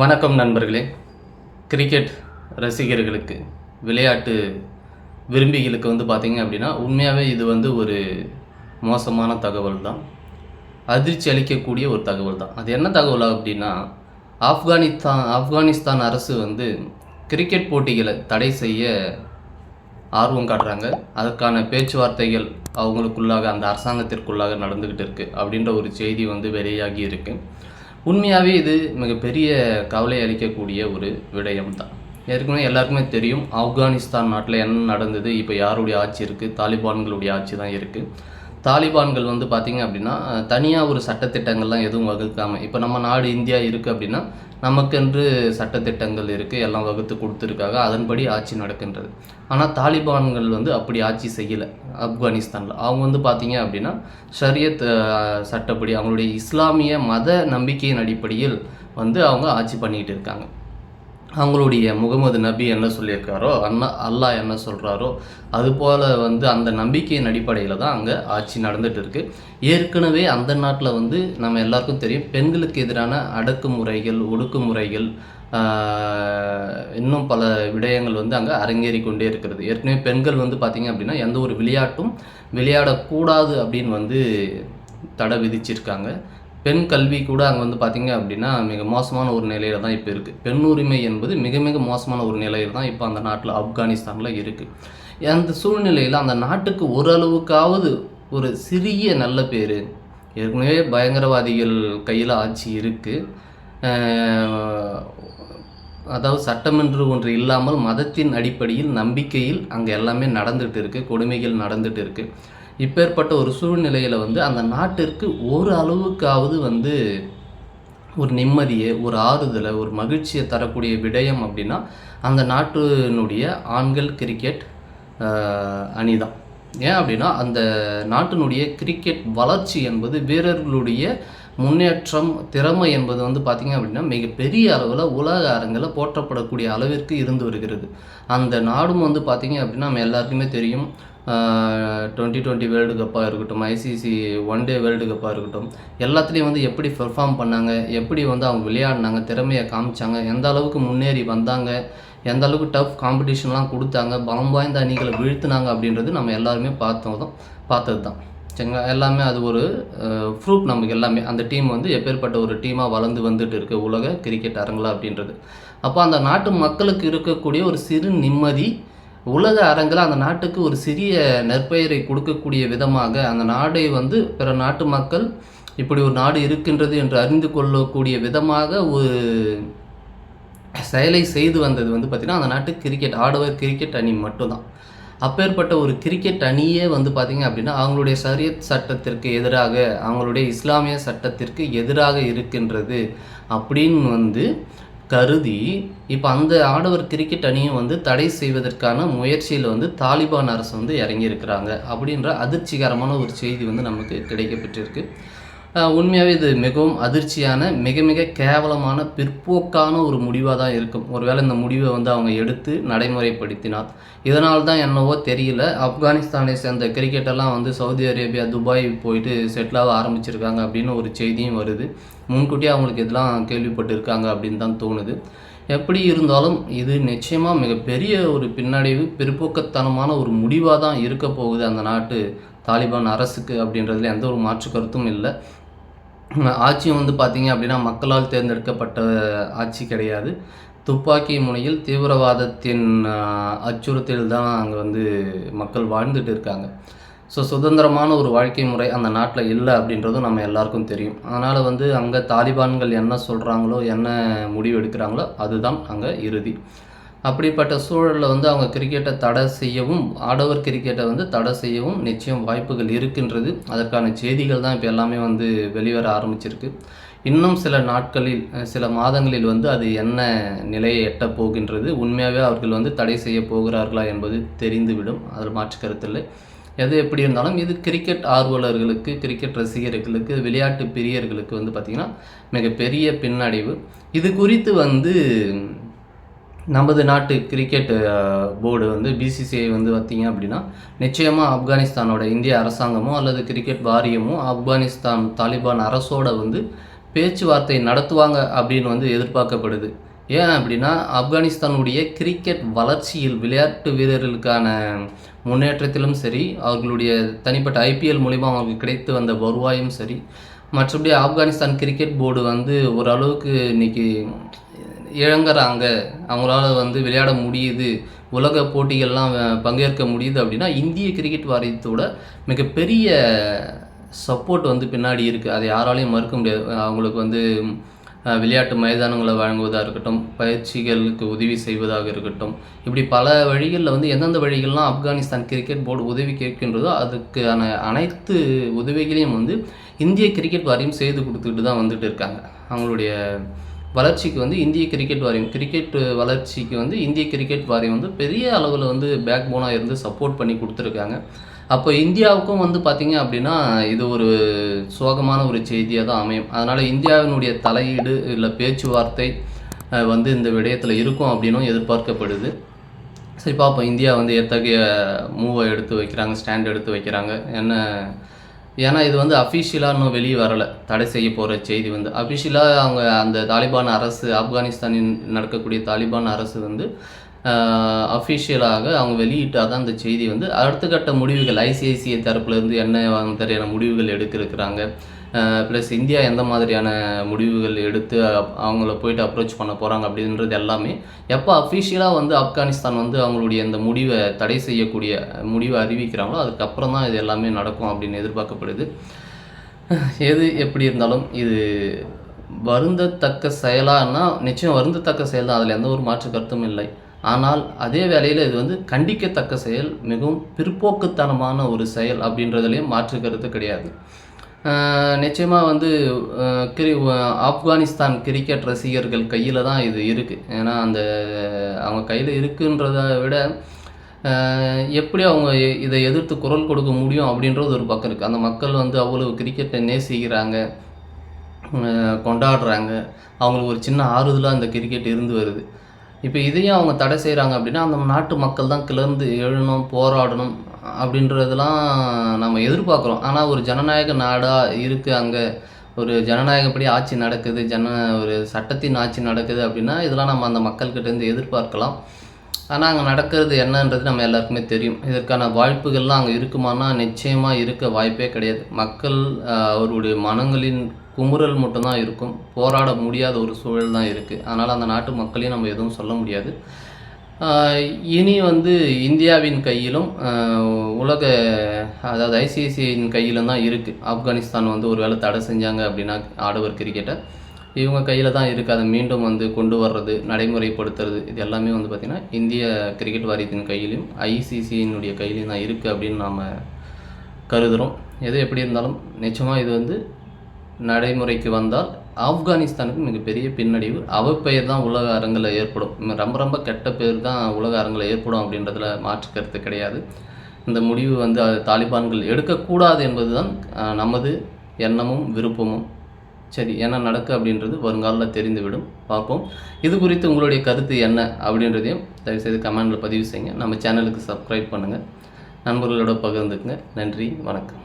வணக்கம் நண்பர்களே. கிரிக்கெட் ரசிகர்களுக்கு விளையாட்டு விரும்பிகளுக்கு வந்து பார்த்தீங்க அப்படின்னா உண்மையாகவே இது வந்து ஒரு மோசமான தகவல் தான். அதிர்ச்சி அளிக்கக்கூடிய ஒரு தகவல் தான். அது என்ன தகவல் அப்படின்னா ஆப்கானிஸ்தான் ஆப்கானிஸ்தான் அரசு வந்து கிரிக்கெட் போட்டிகளை தடை செய்ய ஆர்வம் காட்டுறாங்க. அதற்கான பேச்சுவார்த்தைகள் அவங்களுக்குள்ளாக அந்த அரசாங்கத்திற்குள்ளாக நடந்துக்கிட்டு இருக்குது அப்படின்ற ஒரு செய்தி வந்து வெளியாகி இருக்குது உண்மையாகவே இது மிகப்பெரிய கவலை அளிக்கக்கூடிய ஒரு விடயம் தான் ஏற்கனவே எல்லாருக்குமே தெரியும் ஆப்கானிஸ்தான் நாட்டில் என்ன நடந்தது இப்போ யாருடைய ஆட்சி இருக்குது தாலிபான்களுடைய ஆட்சி தான் இருக்குது தாலிபான்கள் வந்து பார்த்திங்க அப்படின்னா தனியாக ஒரு சட்டத்திட்டங்கள்லாம் எதுவும் வகுக்காமல் இப்போ நம்ம நாடு இந்தியா இருக்குது அப்படின்னா நமக்கென்று சட்டத்திட்டங்கள் இருக்குது எல்லாம் வகுத்து கொடுத்துருக்காங்க அதன்படி ஆட்சி நடக்கின்றது. ஆனால் தாலிபான்கள் வந்து அப்படி ஆட்சி செய்யலை ஆப்கானிஸ்தானில். அவங்க வந்து பார்த்திங்க அப்படின்னா ஷரியத் சட்டப்படி அவங்களுடைய இஸ்லாமிய மத நம்பிக்கையின் அடிப்படையில் வந்து அவங்க ஆட்சி பண்ணிக்கிட்டு இருக்காங்க. அவங்களுடைய முகமது நபி என்ன சொல்லியிருக்காரோ அண்ணா அல்லாஹ் என்ன சொல்கிறாரோ அதுபோல் வந்து அந்த நம்பிக்கையின் அடிப்படையில் தான் அங்கே ஆட்சி நடந்துட்டு இருக்கு. ஏற்கனவே அந்த நாட்டில் வந்து நம்ம எல்லாருக்கும் தெரியும் பெண்களுக்கு எதிரான அடக்குமுறைகள் ஒடுக்குமுறைகள் இன்னும் பல விடயங்கள் வந்து அங்கே அரங்கேறி கொண்டே இருக்கிறது. ஏற்கனவே பெண்கள் வந்து பார்த்திங்க அப்படின்னா எந்த ஒரு விளையாட்டும் விளையாடக்கூடாது அப்படின்னு வந்து தடை விதிச்சிருக்காங்க. பெண் கல்வி கூட அங்கே வந்து பார்த்திங்க அப்படின்னா மிக மோசமான ஒரு நிலையில தான் இப்போ இருக்குது பெண் உரிமை என்பது மிக மிக மோசமான ஒரு நிலையில் தான் இப்போ அந்த நாட்டில் ஆப்கானிஸ்தானில் இருக்குது அந்த சூழ்நிலையில் அந்த நாட்டுக்கு ஓரளவுக்காவது ஒரு சிறிய நல்ல பேர் ஏற்கனவே பயங்கரவாதிகள் கையில் ஆட்சி இருக்குது அதாவது சட்டமென்று ஒன்று இல்லாமல் மதத்தின் அடிப்படையில் நம்பிக்கையில் அங்கே எல்லாமே நடந்துகிட்டு இருக்குது கொடுமைகள் நடந்துகிட்டு இருக்குது இப்பேற்பட்ட ஒரு சூழ்நிலையில் வந்து அந்த நாட்டிற்கு ஒரு அளவுக்காவது வந்து ஒரு நிம்மதியை ஒரு ஆறுதலை ஒரு மகிழ்ச்சியை தரக்கூடிய விடயம் அப்படின்னா அந்த நாட்டினுடைய ஆண்கள் கிரிக்கெட் அணி தான் ஏன் அப்படின்னா அந்த நாட்டினுடைய கிரிக்கெட் வளர்ச்சி என்பது வீரர்களுடைய முன்னேற்றம் திறமை என்பது வந்து பார்த்திங்க அப்படின்னா மிகப்பெரிய அளவில் உலக அரங்கில் போற்றப்படக்கூடிய அளவிற்கு இருந்து வருகிறது. அந்த நாடும் வந்து பார்த்திங்க அப்படின்னா நம்ம எல்லாருக்குமே தெரியும். டுவெண்ட்டி டுவெண்ட்டி வேர்ல்டு கப்பாக இருக்கட்டும் ஐசிசி ஒன் டே வேர்ல்டு கப்பாக இருக்கட்டும் எல்லாத்துலேயும் வந்து எப்படி பெர்ஃபார்ம் பண்ணாங்க எப்படி வந்து அவங்க விளையாடினாங்க திறமையை காமிச்சாங்க எந்த அளவுக்கு முன்னேறி வந்தாங்க எந்த அளவுக்கு டஃப் காம்படிஷன்லாம் கொடுத்தாங்க பலம் வாய்ந்த அணிகளை வீழ்த்தினாங்க அப்படின்றது நம்ம எல்லாருமே பார்த்தோம் தான் பார்த்தது தான் சரிங்களா? எல்லாமே அது ஒரு ப்ரூஃப் நமக்கு எல்லாமே. அந்த டீம் வந்து எப்பேற்பட்ட ஒரு டீமாக வளர்ந்து வந்துட்டு இருக்கு உலக கிரிக்கெட் அரங்கில் அப்படின்றது. அப்போ அந்த நாட்டு மக்களுக்கு இருக்கக்கூடிய ஒரு சிறு நிம்மதி உலக அரங்கில் அந்த நாட்டுக்கு ஒரு சிறிய நற்பெயரை கொடுக்கக்கூடிய விதமாக அந்த நாடை வந்து பிற நாட்டு மக்கள் இப்படி ஒரு நாடு இருக்கின்றது என்று அறிந்து கொள்ளக்கூடிய விதமாக ஒரு செயலை செய்து வந்தது வந்து பார்த்திங்கன்னா அந்த நாட்டு கிரிக்கெட் ஆடவர் கிரிக்கெட் அணி மட்டும்தான். அப்பேற்பட்ட ஒரு கிரிக்கெட் அணியே வந்து பார்த்திங்க அப்படின்னா அவங்களுடைய சரியத் சட்டத்திற்கு எதிராக அவங்களுடைய இஸ்லாமிய சட்டத்திற்கு எதிராக இருக்கின்றது அப்படின்னு வந்து கருதி இப்போ அந்த ஆடவர் கிரிக்கெட் அணியும் வந்து தடை செய்வதற்கான முயற்சியில் வந்து தாலிபான் அரசு வந்து இறங்கியிருக்கிறாங்க. அப்படின்ற அதிர்ச்சிகரமான ஒரு செய்தி வந்து நமக்கு கிடைக்கப்பெற்றிருக்கு. உண்மையாகவே இது மிகவும் அதிர்ச்சியான மிக மிக கேவலமான பிற்போக்கான ஒரு முடிவாக தான் இருக்கும். ஒருவேளை இந்த முடிவை வந்து அவங்க எடுத்து நடைமுறைப்படுத்தினால் இதனால் தான் என்னவோ தெரியல. ஆப்கானிஸ்தானை சேர்ந்த கிரிக்கெட்டெல்லாம் வந்து சவுதி அரேபியா துபாய் போயிட்டு செட்டிலாக ஆரம்பிச்சிருக்காங்க அப்படின்னு ஒரு செய்தியும் வருது. முன்கூட்டியே அவங்களுக்கு இதெல்லாம் கேள்விப்பட்டிருக்காங்க அப்படின்னு தான் தோணுது. எப்படி இருந்தாலும் இது நிச்சயமாக மிகப்பெரிய ஒரு பின்னடைவு பிற்போக்கத்தனமான ஒரு முடிவாக தான் இருக்க போகுது அந்த நாட்டு தாலிபான் அரசுக்கு அப்படின்றதுல எந்த ஒரு மாற்று கருத்தும் இல்லை. ஆட்சியும் வந்து பார்த்தீங்க அப்படின்னா மக்களால் தேர்ந்தெடுக்கப்பட்ட ஆட்சி கிடையாது. துப்பாக்கி முனையில் தீவிரவாதத்தின் அச்சுறுத்தல் தான் அங்கே வந்து மக்கள் வாழ்ந்துட்டு இருக்காங்க. ஸோ சுதந்திரமான ஒரு வாழ்க்கை முறை அந்த நாட்டில் இல்லை அப்படின்றதும் நம்ம எல்லாருக்கும் தெரியும். அதனால் வந்து அங்கே தாலிபான்கள் என்ன சொல்கிறாங்களோ என்ன முடிவு எடுக்கிறாங்களோ அதுதான் அங்கே இறுதி. அப்படிப்பட்ட சூழலில் வந்து அவங்க கிரிக்கெட்டை தடை செய்யவும் ஆடவர் கிரிக்கெட்டை வந்து தடை செய்யவும் நிச்சயம் வாய்ப்புகள் இருக்கின்றது. அதற்கான செய்திகள் தான் இப்போ எல்லாமே வந்து வெளிவர ஆரம்பிச்சிருக்கு. இன்னும் சில நாட்களில் சில மாதங்களில் வந்து அது என்ன நிலையை எட்டப் போகின்றது? உண்மையாகவே அவர்கள் வந்து தடை செய்ய போகிறார்களா என்பது தெரிந்துவிடும். அதில் மாற்று கருத்தில்லை. எது எப்படி இருந்தாலும் இது கிரிக்கெட் ஆர்வலர்களுக்கு கிரிக்கெட் ரசிகர்களுக்கு விளையாட்டு பிரியர்களுக்கு வந்து பார்த்திங்கன்னா மிகப்பெரிய பின்னடைவு. இது குறித்து வந்து நமது நாட்டு கிரிக்கெட் போர்டு வந்து பிசிசிஐ வந்து பார்த்தீங்க அப்படின்னா நிச்சயமாக ஆப்கானிஸ்தானோட இந்திய அரசாங்கமோ அல்லது கிரிக்கெட் வாரியமோ ஆப்கானிஸ்தான் தாலிபான் அரசோட வந்து பேச்சுவார்த்தை நடத்துவாங்க அப்படின்னு வந்து எதிர்பார்க்கப்படுது. ஏன் அப்படின்னா ஆப்கானிஸ்தானுடைய கிரிக்கெட் வளர்ச்சியில் விளையாட்டு வீரர்களுக்கான முன்னேற்றத்திலும் சரி அவர்களுடைய தனிப்பட்ட ஐபிஎல் மூலிமா அவங்களுக்கு கிடைத்து வந்த வருவாயும் சரி மற்றபடி ஆப்கானிஸ்தான் கிரிக்கெட் போர்டு வந்து ஓரளவுக்கு இன்னைக்கு இழங்குறாங்க. அவங்களால வந்து விளையாட முடியுது. உலக போட்டிகள்லாம் பங்கேற்க முடியுது அப்படின்னா இந்திய கிரிக்கெட் வாரியத்தோட மிகப்பெரிய சப்போர்ட் வந்து பின்னாடி இருக்குது அதை யாராலையும் மறுக்க முடியாது. அவங்களுக்கு வந்து விளையாட்டு மைதானங்களை வழங்குவதாக இருக்கட்டும் பயிற்சிகளுக்கு உதவி செய்வதாக இருக்கட்டும் இப்படி பல வழிகளில் வந்து எந்தெந்த வழிகள்லாம் ஆப்கானிஸ்தான் கிரிக்கெட் போர்டு உதவி கேட்கின்றதோ அதுக்கான அனைத்து உதவிகளையும் வந்து இந்திய கிரிக்கெட் வாரியம் செய்து கொடுத்துக்கிட்டு தான் வந்துட்டு இருக்காங்க. அவங்களுடைய வளர்ச்சிக்கு வந்து இந்திய கிரிக்கெட் வாரியம் கிரிக்கெட் வளர்ச்சிக்கு வந்து இந்திய கிரிக்கெட் வாரியம் வந்து பெரிய அளவில் வந்து பேக் போனாக இருந்து சப்போர்ட் பண்ணி கொடுத்துருக்காங்க. அப்போ இந்தியாவுக்கும் வந்து பார்த்திங்க அப்படின்னா இது ஒரு சோகமான ஒரு செய்தியாக தான் அமையும். அதனால் இந்தியாவினுடைய தலையீடு இல்லை பேச்சுவார்த்தை வந்து இந்த விடயத்தில் இருக்கும் அப்படின்னும் எதிர்பார்க்கப்படுது. சரி பார்ப்போம் இந்தியா வந்து எத்தகைய மூவை எடுத்து வைக்கிறாங்க ஸ்டாண்ட் எடுத்து வைக்கிறாங்க என்ன ஏன்னா இது வந்து அஃபிஷியலாக இன்னும் வெளியே வரலை. தடை செய்ய போகிற செய்தி வந்து அஃபிஷியலாக அவங்க அந்த தாலிபான் அரசு ஆப்கானிஸ்தானில் நடக்கக்கூடிய தாலிபான் அரசு வந்து அஃபிஷியலாக அவங்க வெளியிட்டால் தான் அந்த செய்தி வந்து அடுத்த கட்ட முடிவுகள் ஐசிஐசிஐ தரப்புலேருந்து என்ன தெரியான முடிவுகள் எடுத்திருக்கிறாங்க ப்ளஸ் இந்தியா எந்த மாதிரியான முடிவுகள் எடுத்து அப்- அவங்கள போயிட்டு அப்ரோச் பண்ண போகிறாங்க அப்படின்றது எல்லாமே எப்போ அஃபிஷியலாக வந்து ஆப்கானிஸ்தான் வந்து அவங்களுடைய இந்த முடிவை தடை செய்யக்கூடிய முடிவை அறிவிக்கிறாங்களோ அதுக்கப்புறம் தான் இது எல்லாமே நடக்கும் அப்படின்னு எதிர்பார்க்கப்படுது. எது எப்படி இருந்தாலும் இது வருந்தத்தக்க செயலான்னா நிச்சயம் வருந்தத்தக்க செயல் தான் அதில் எந்த ஒரு மாற்று கருத்தும் இல்லை. ஆனால் அதே வேளையில் இது வந்து கண்டிக்கத்தக்க செயல் மிகவும் பிற்போக்குத்தனமான ஒரு செயல் அப்படின்றதுலேயும் மாற்று கருத்து கிடையாது. நிச்சயமாக வந்து கிரி ஆப்கானிஸ்தான் கிரிக்கெட் ரசிகர்கள் கையில் தான் இது இருக்குது ஏன்னா அந்த அவங்க கையில் இருக்குன்றத விட எப்படி அவங்க இதை எதிர்த்து குரல் கொடுக்க முடியும் அப்படின்றது ஒரு பக்கம் இருக்குது அந்த மக்கள் வந்து அவ்வளவு கிரிக்கெட்டை நேசிக்கிறாங்க கொண்டாடுறாங்க. அவங்களுக்கு ஒரு சின்ன ஆறுதலாக அந்த கிரிக்கெட் இருந்து வருது. இப்போ இதையும் அவங்க தடை செய்கிறாங்க அப்படின்னா அந்த நாட்டு மக்கள் தான் கிளர்ந்து எழணும் போராடணும் அப்படின்றதெல்லாம் நம்ம எதிர்பார்க்குறோம். ஆனால் ஒரு ஜனநாயக நாடாக இருக்குது அங்கே ஒரு ஜனநாயகப்படி ஆட்சி நடக்குது ஜன ஒரு சட்டத்தின் ஆட்சி நடக்குது அப்படின்னா இதெல்லாம் நம்ம அந்த மக்கள்கிட்டேருந்து எதிர்பார்க்கலாம். ஆனால் அங்கே நடக்கிறது என்னன்றது நம்ம எல்லாருக்குமே தெரியும். இதற்கான வாய்ப்புகள்லாம் அங்கே இருக்குமானா நிச்சயமாக இருக்க வாய்ப்பே கிடையாது. மக்கள் அவருடைய மனங்களின் குமுறல் மட்டும்தான் இருக்கும். போராட முடியாத ஒரு சூழல் தான் இருக்குது அதனால் அந்த நாட்டு மக்களையும் நம்ம எதுவும் சொல்ல முடியாது. இனி வந்து இந்தியாவின் கையிலும் உலக அதாவது ஐசிஐசிஐயின் கையிலும் தான் இருக்குது ஆப்கானிஸ்தான் வந்து ஒரு வேளை தடை செஞ்சாங்க அப்படின்னா ஆடவர் கிரிக்கெட்டை இவங்க கையில் தான் இருக்குது அதை மீண்டும் வந்து கொண்டு வர்றது நடைமுறைப்படுத்துறது இது எல்லாமே வந்து பார்த்திங்கன்னா இந்திய கிரிக்கெட் வாரியத்தின் கையிலையும் ஐசிசியினுடைய கையிலையும் தான் இருக்குது அப்படின்னு நாம் கருதுகிறோம் எது எப்படி இருந்தாலும் நிச்சயமாக இது வந்து நடைமுறைக்கு வந்தால் ஆப்கானிஸ்தானுக்கு மிகப்பெரிய பின்னடைவு. அவப்பெயர் தான் உலக அரங்கில் ஏற்படும். ரொம்ப ரொம்ப கெட்ட பேர் தான் உலக அரங்கில் ஏற்படும் அப்படின்றதுல மாற்று கருத்து கிடையாது. இந்த முடிவு வந்து அது தாலிபான்கள் எடுக்கக்கூடாது என்பது தான் நமது எண்ணமும் விருப்பமும். சரி என்ன நடக்கு அப்படின்றது வருங்காலில் தெரிந்துவிடும். பார்ப்போம். இது குறித்து உங்களுடைய கருத்து என்ன அப்படின்றதையும் தயவுசெய்து கமெண்டில் பதிவு செய்யுங்க. நம்ம சேனலுக்கு சப்ஸ்கிரைப் பண்ணுங்கள் நண்பர்களோட பகிர்ந்துக்குங்க. நன்றி வணக்கம்.